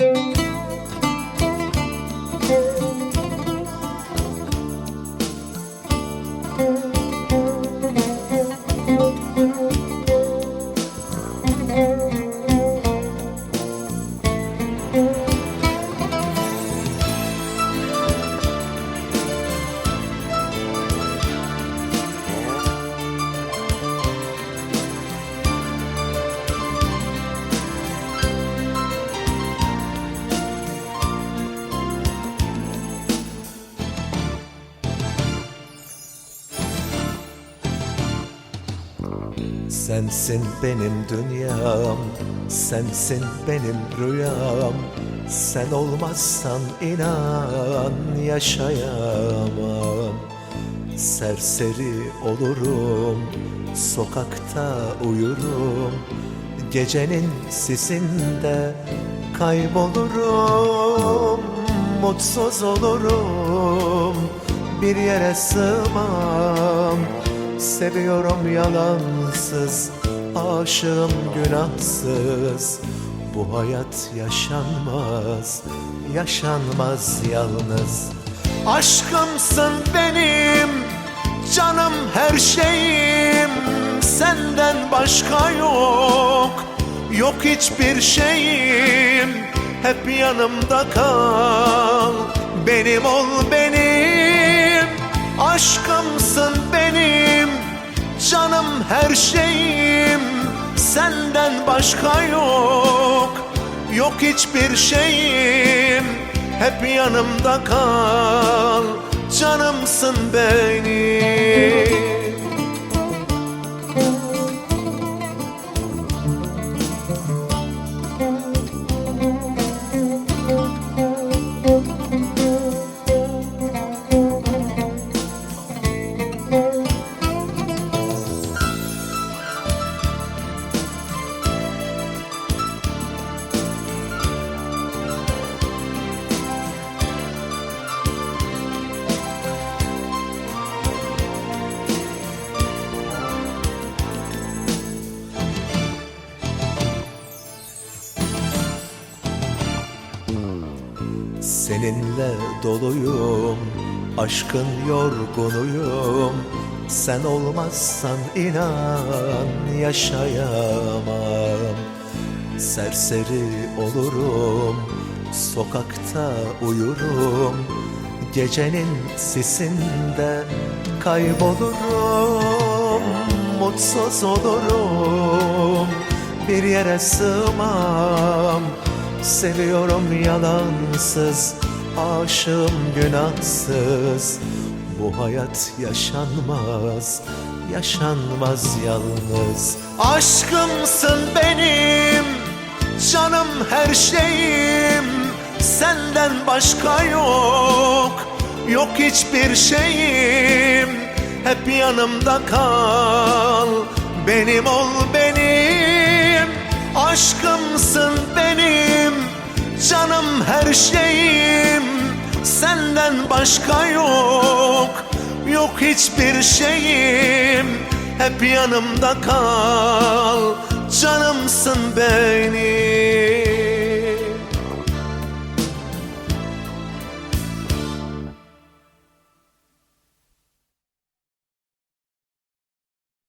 thank you. Sensin benim dünyam, sensin benim rüyam. Sen olmazsan inan yaşayamam. Serseri olurum, sokakta uyurum. Gecenin sisinde kaybolurum. Mutsuz olurum, bir yere sığmam Seviyorum yalansız, aşığım günahsız. Bu hayat yaşanmaz, yaşanmaz yalnız. Aşkımsın benim, canım her şeyim. Senden başka yok, yok hiçbir şeyim. Hep yanımda kal, benim ol benim her şeyim Senden başka yok. Yok hiçbir şeyim Hep yanımda kal. Canımsın benim Seninle doluyum, aşkın yorgunuyum. Sen olmazsan inan yaşayamam. Serseri olurum, sokakta uyurum. Gecenin sisinde kaybolurum Mutsuz olurum, bir yere sığmam Seviyorum yalansız, aşığım günahsız. Bu hayat yaşanmaz, yaşanmaz yalnız. Aşkımsın benim, canım her şeyim. Senden başka yok, yok hiçbir şeyim. Hep yanımda kal, benim ol benim. Aşkımsın benim Canım her şeyim. Senden başka yok Yok hiçbir şeyim. Hep yanımda kal Canımsın benim